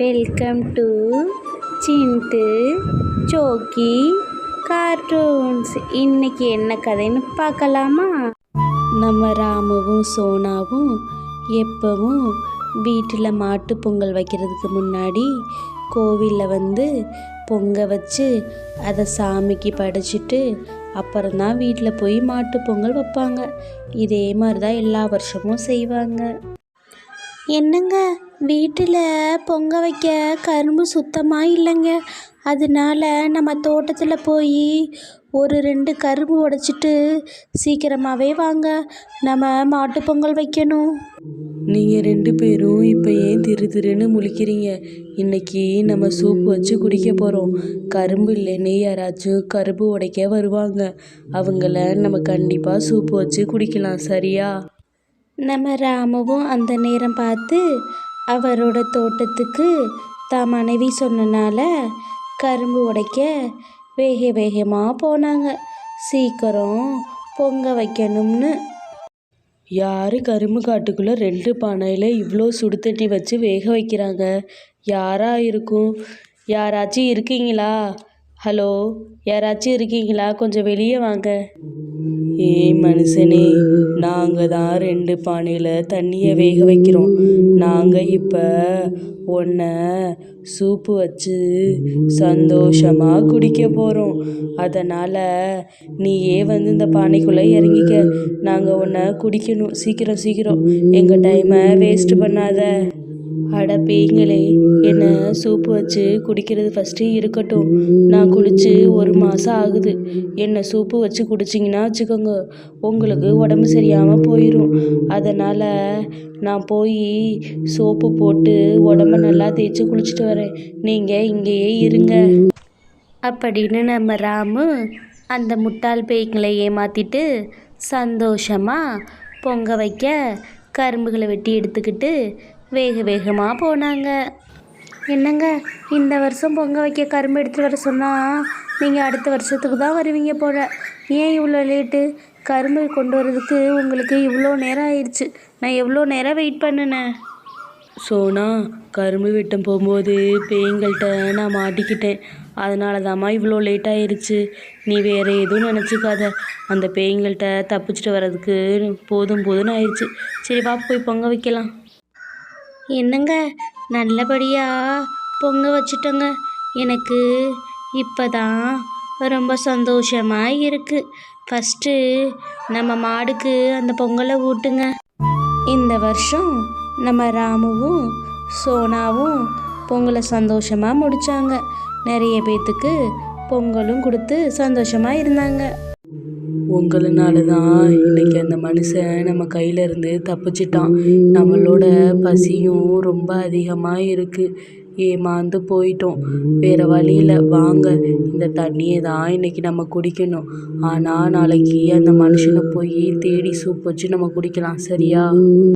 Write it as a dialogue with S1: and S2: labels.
S1: Welcome to Chintu ஜோக்கி cartoons இன்னைக்கு என்ன கதைன்னு பார்க்கலாமா? நம்ம ராமுவும் சோனாவும் எப்பவும் வீட்டில் மாட்டு பொங்கல் வைக்கிறதுக்கு முன்னாடி கோவிலில் வந்து பொங்க வச்சு அதை சாமிக்கு படைச்சிட்டு அப்புறம்தான் வீட்டில் போய் மாட்டு பொங்கல் வைப்பாங்க. இதே மாதிரி தான் எல்லா வருஷமும் செய்வாங்க. என்னங்க? வீட்டில் பொங்க வைக்க கரும்பு சுத்தமாக இல்லைங்க. அதனால நம்ம தோட்டத்தில் போய் ஒரு ரெண்டு கரும்பு உடைச்சிட்டு சீக்கிரமாகவே வாங்க. நம்ம மாட்டு பொங்கல் வைக்கணும்.
S2: நீங்கள் ரெண்டு பேரும் இப்போ ஏன் திரு திருன்னு முழிக்கிறீங்க? இன்னைக்கு நம்ம சூப் வச்சு குடிக்க போகிறோம் கரும்பு இல்லைன்னு யாராச்சும் கரும்பு உடைக்க வருவாங்க. அவங்கள நம்ம கண்டிப்பாக சூப் வச்சு குடிக்கலாம் சரியா?
S1: நம்ம ராமுவும் அந்த நேரம் பார்த்து அவரோட தோட்டத்துக்கு தான் மனைவி சொன்னனால கரும்பு உடைக்க வேக வேகமாக போனாங்க. சீக்கிரம் பொங்க வைக்கணும்னு.
S2: யார் கரும்பு காட்டுக்குள்ளே ரெண்டு பானையில் இவ்வளோ சுடு தண்ணி வச்சு வேக வைக்கிறாங்க? யாரா இருக்கும்? யாராச்சும் இருக்கீங்களா? ஹலோ யாராச்சும் இருக்கீங்களா? கொஞ்சம் வெளியே வாங்க. ஏய் மனுஷனே நாங்கள் தான் ரெண்டு பானையில் தண்ணியை வேக வைக்கிறோம். நாங்கள் இப்போ ஒன்றை சூப்பு வச்சு சந்தோஷமாக குடிக்க போகிறோம் அதனால் நீயே வந்து இந்த பானைக்குள்ளே இறங்கிக்க. நாங்கள் உன்னை குடிக்கணும். சீக்கிரம் சீக்கிரம். எங்கள் டைமை வேஸ்ட் பண்ணாத. அட பேய்ங்களே என்னை சூப்பு வச்சு குடிக்கிறது ஃபஸ்ட்டு இருக்கட்டும். நான் குளித்து ஒரு மாதம் ஆகுது. என்னை சூப்பு வச்சு குடிச்சிங்கன்னா வச்சுக்கோங்க உங்களுக்கு உடம்பு சரியாமல் போயிடும் அதனால் நான் போய் சோப்பு போட்டு உடம்ப நல்லா தேய்ச்சி குளிச்சுட்டு வரேன். நீங்கள் இங்கேயே இருங்க.
S1: அப்படின்னு நம்ம ராமு அந்த முட்டாள் பேய்களை ஏமாற்றிட்டு சந்தோஷமாக பொங்க வைக்க கரும்புகளை வெட்டி எடுத்துக்கிட்டு வேக வேகமாக போனாங்க. என்னங்க இந்த வருஷம் பொங்க வைக்க கரும்பு எடுத்துகிட்டு வர சொன்னால் நீங்கள் அடுத்த வருஷத்துக்கு தான் வருவீங்க போல. ஏன் இவ்வளோ லேட்டு கரும்பு கொண்டு வரதுக்கு உங்களுக்கு இவ்வளோ நேரம் ஆயிடுச்சு நான் எவ்வளோ நேரம் வெயிட் பண்ணினேன்?
S2: சோனா கரும்பு வெட்டம் போகும்போது பேய்கள்கிட்ட நான் மாட்டிக்கிட்டேன். அதனால தாம்மா இவ்வளோ லேட் ஆயிருச்சு. நீ வேறு எதுவும் நினச்சிக்காத. அந்த பேய்கள்கிட்ட தப்பிச்சிட்டு வர்றதுக்கு போதும் போதும்னு ஆயிடுச்சு சரி வா போய் பொங்க வைக்கலாம்.
S1: என்னங்க? நல்லபடியாக பொங்க வச்சுட்டோங்க. எனக்கு இப்போ தான் ரொம்ப சந்தோஷமாக இருக்குது ஃபஸ்ட்டு நம்ம மாடுக்கு அந்த பொங்கலை ஊட்டுங்க. இந்த வருஷம் நம்ம ராமுவும் சோனாவும் பொங்கலை சந்தோஷமாக முடித்தாங்க நிறைய பேர்த்துக்கு பொங்கலும் கொடுத்து சந்தோஷமாக இருந்தாங்க.
S2: உங்களனால தான் இன்னைக்கு அந்த மனுஷன் நம்ம கையில இருந்து தப்பிச்சிட்டான். நம்மளோட பசியும் ரொம்ப அதிகமாக இருக்குது ஏமாந்து போயிட்டோம். வேறு வழியில் வாங்க. இந்த தண்ணியை தான் இன்னைக்கு நம்ம குடிக்கணும். ஆனால் நாளைக்கு அந்த மனுஷனை போய் தேடி சூப் வச்சு நம்ம குடிக்கலாம். சரியா?